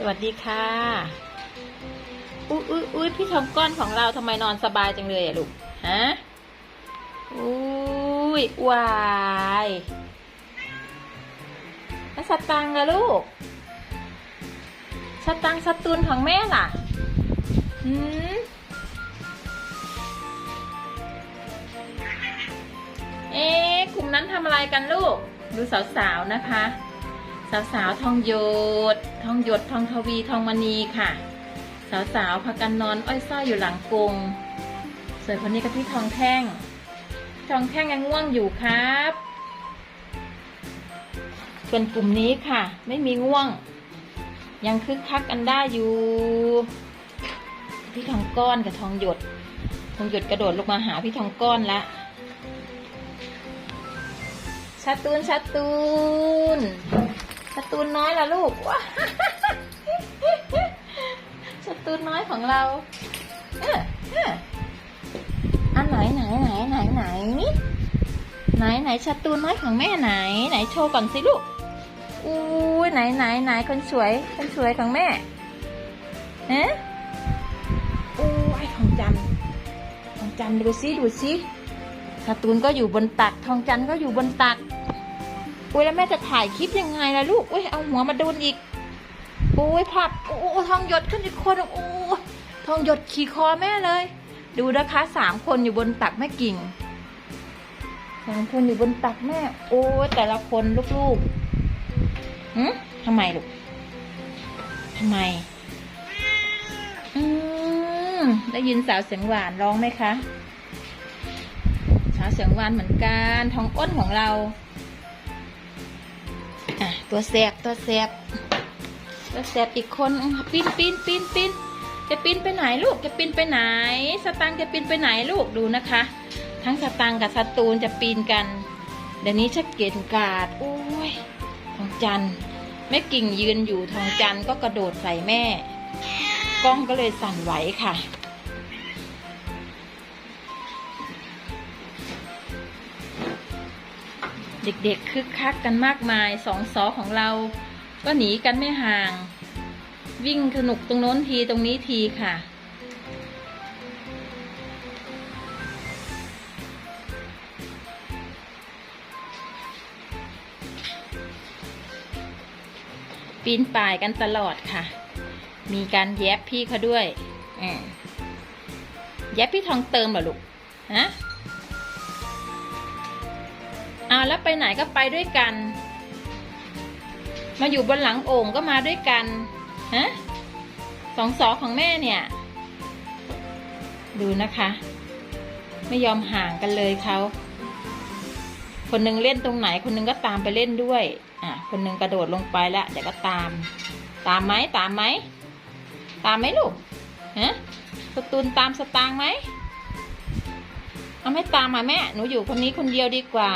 สวัสดีค่ะ อุ้ยอุ้ยอุ้ยพี่ทองก้อนของเราทำไมนอนสบายจังเลยอะลูก ฮะ อุ้ยวายแล้วสตังค์อะลูก สตังค์สตุนของแม่ล่ะ หืมเอ๊ะกลุ่มนั้นทำอะไรกันลูก ดูสาวๆนะคะ สาวๆทองหยดทองหยดทองทวีทองมณีค่ะ สาวๆพากันนอนอ้อยซ้อยอยู่หลังกรงส่วนคนนี้ก็พี่ทองแท่ง ทองแท่งยังง่วงอยู่ครับ ส่วนกลุ่มนี้ค่ะ ไม่มีง่วง ยังคึกคักกันได้อยู่ พี่ทองก้อนกับทองหยด ทองหยดกระโดดลงมาหาพี่ทองก้อนละชัดตูนชัดตูน ตูนน้อยล่ะลูกว้าสตูนน้อยของเราเออเอออันไหนไหนไหนไหนไหนไหนไหนสตูนน้อยของแม่ไหน ไหนโชว์ก่อนสิลูกอู้ยไหนไหนไหนคนสวยคนสวยของแม่เอ๊ะอู้ไอทองจันทร์ทองจันทร์ดูสิดูสิสตูนก็อยู่บนตักทองจันทร์ก็อยู่บนตัก อุ้ยแล้วแม่จะถ่ายคลิปยังไงล่ะลูก อุ้ยเอาหัวมาโดนอีกโอ้ยผับโอ้ยทองหยดขึ้นอีกคนโอ้ยทองหยดขี่คอแม่เลย ดูนะคะสามคนอยู่บนตักแม่กิ่งสามคนอยู่บนตักแม่ โอ้ยแต่ละคนลูกๆหืมทำไมลูกทำไม อืมได้ยินสาวเสียงหวานร้องไหมคะ สาวเสียงหวานเหมือนกัน ทองอ้นของเรา อะตัวแสบตัวแสบตัวแสบอีกคนปีนปีนปีนปีนจะปีนไปไหนลูกจะปีนไปไหน สตังค์จะปีนไปไหนลูกดูนะคะ ทั้งสตังค์กับสตูนจะปีนกัน เดี๋ยวนี้ชักเกตกาดโอ้ยทองจันแม่กิ่งยืนอยู่ทองจันก็กระโดดใส่แม่ กล้องก็เลยสั่นไหวค่ะ เด็กๆคึกคักกันมากมายสองสอของเรา ก็หนีกันไม่ห่าง วิ่งสนุกตรงโน้นทีตรงนี้ทีค่ะ ปีนป่ายกันตลอดค่ะ มีการแยบพี่เขาด้วยแยบพี่ทองเติมเหรอลูกฮะ อ่าแล้วไปไหนก็ไปด้วยกัน มาอยู่บนหลังโอ่งก็มาด้วยกันฮะสองสอของแม่เนี่ย ดูนะคะ ไม่ยอมห่างกันเลยเขาคนหนึงเล่นตรงไหนคนหนึงก็ตามไปเล่นด้วย อะ คนหนึงกระโดดลงไปแล้วเดี๋ยวก็ตาม ตามไหมตามไหมตามไหมลูกฮะสตูนตามสตางไหมเอาไม่ตามมาแม่ หนูอยู่คนนี้คนเดียวดีกว่า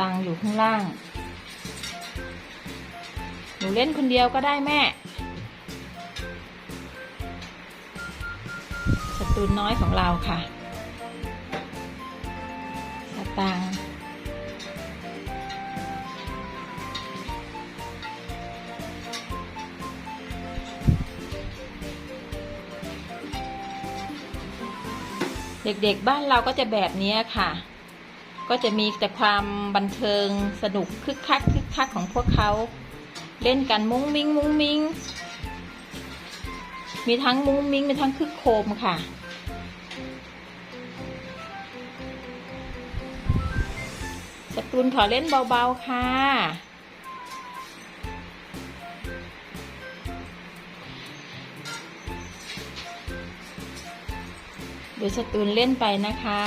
ตังอยู่ข้างล่าง หนูเล่นคนเดียวก็ได้แม่สตูนน้อยของเราค่ะ สตังเด็กๆ บ้านเราก็จะแบบนี้ค่ะ ก็จะมีแต่ความบันเทิงสนุกคึกคักคึกคักของพวกเขาเล่นกันมุ้งมิ้งมุ้งมิ้งมีทั้งมุ้งมิ้งมีทั้งคึกโคมค่ะ สตูนขอเล่นเบาๆค่ะ เดี๋ยวสตูนเล่นไปนะคะ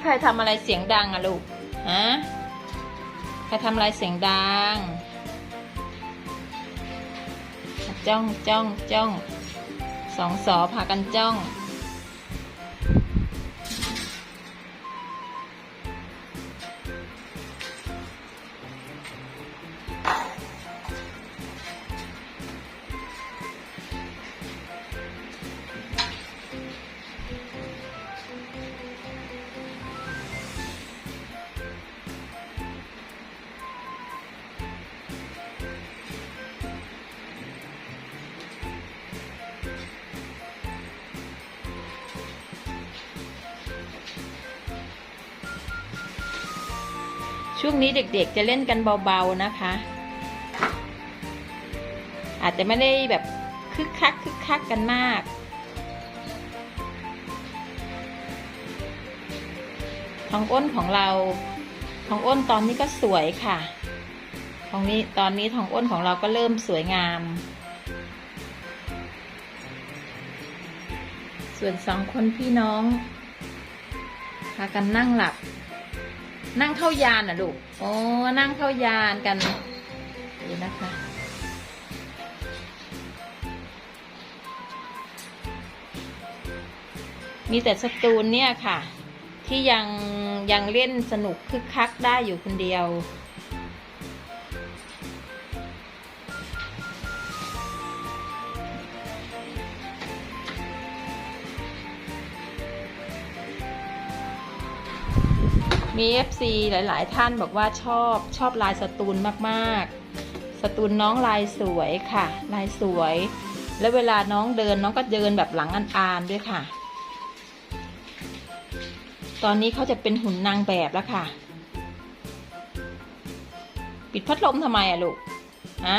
ใครทำอะไรเสียงดังอะลูก ฮะ ใครทำอะไรเสียงดัง จ้องจ้องจ้องสองสอพากันจ้อง ช่วงนี้เด็กๆจะเล่นกันเบาๆนะคะ อาจจะไม่ได้แบบคึกคักคึกคักกันมาก ทองอ้นของเรา ทองอ้นตอนนี้ก็สวยค่ะทองนี้ตอนนี้ทองอ้นของเราก็เริ่มสวยงาม ส่วนสองคนพี่น้องพากันนั่งหลับ นั่งเข้ายานอะลูกโอ้นั่งเข้ายานกันดูนะคะ มีแต่สตูนเนี่ยค่ะ ที่ยังยังเล่นสนุกคึกคักได้อยู่คนเดียว มี FC หลายๆ ท่านบอกว่าชอบชอบลายสตูนมากๆ สตูนน้องลายสวยค่ะ ลายสวย แล้วเวลาน้องเดินน้องก็เดินแบบหลังอันๆด้วยค่ะ ตอนนี้เขาจะเป็นหุ่นนางแบบแล้วค่ะ ปิดพัดลมทำไมอะลูกฮะ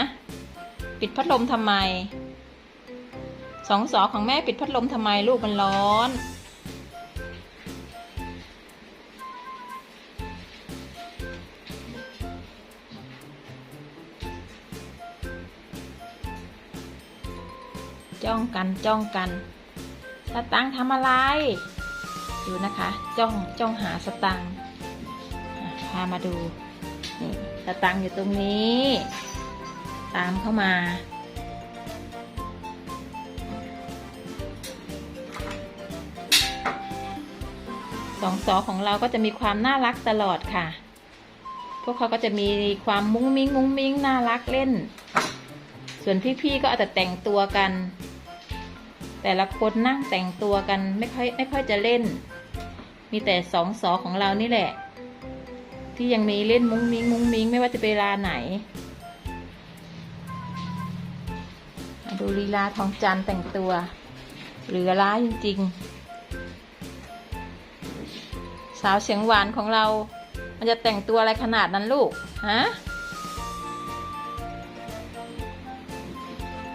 ปิดพัดลมทำไมสองสอของแม่ปิดพัดลมทำไมลูกมันร้อน จ้องกันจ้องกัน สตังค์ทำอะไร ดูนะคะ จ้องจ้องหาสตังค์พามาดูนี่สตังค์อยู่ตรงนี้ ตามเข้ามา สองสอของเราก็จะมีความน่ารักตลอดค่ะ พวกเขาก็จะมีความมุ้งมิ้งมุ้งมิ้งน่ารักเล่น ส่วนพี่ๆก็อาจจะแต่งตัวกัน แต่ละคนนั่งแต่งตัวกันไม่ค่อยไม่ค่อยจะเล่น มีแต่สองสอของเรานี่แหละ ที่ยังมีเล่นมุ้งมิ้งมุ้งมิ้งไม่ว่าจะเวลาไหนดูลีลาทองจันแต่งตัว เหลือร้ายจริง ๆ สาวเสียงหวานของเรา มันจะแต่งตัวอะไรขนาดนั้นลูก ฮะ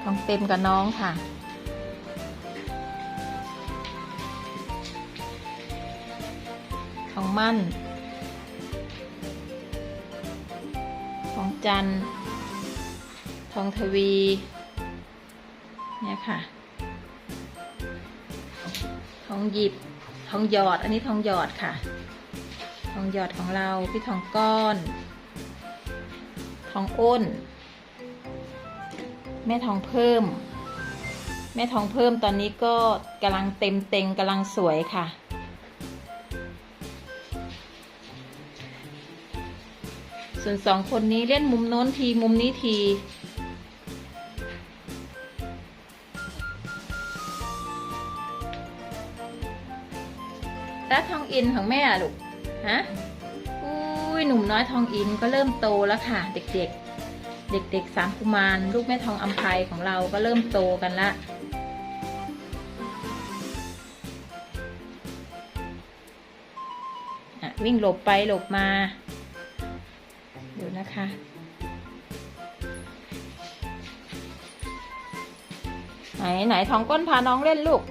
ทองเต็มกับน้องค่ะ มั่น ทองจันทร์ทองทวี เนี่ยค่ะ ทองหยิบ ทองหยอด อันนี้ทองหยอดค่ะ ทองหยอดของเรา พี่ทองก้อน ทองอ้น แม่ทองเพิ่มแม่ทองเพิ่มตอนนี้ก็กำลังเต็มเต็งกำลังสวยค่ะ ส่วนสองคนนี้เล่นมุมโน้นทีมุมนี้ทีแล้วทองอินของแม่ลูกฮะอุ้ยหนุ่มน้อยทองอินก็เริ่มโตแล้วค่ะ เด็กๆ เด็กๆสามกุมารลูกแม่ทองอัมภัยของเราก็เริ่มโตกันละวิ่งหลบไปหลบมา ดูนะคะ ไหนไหนทองก้นพาน้องเล่นลูก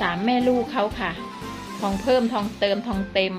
สามแม่ลูกเขาค่ะ ทองเพิ่มทองเติมทองเต็ม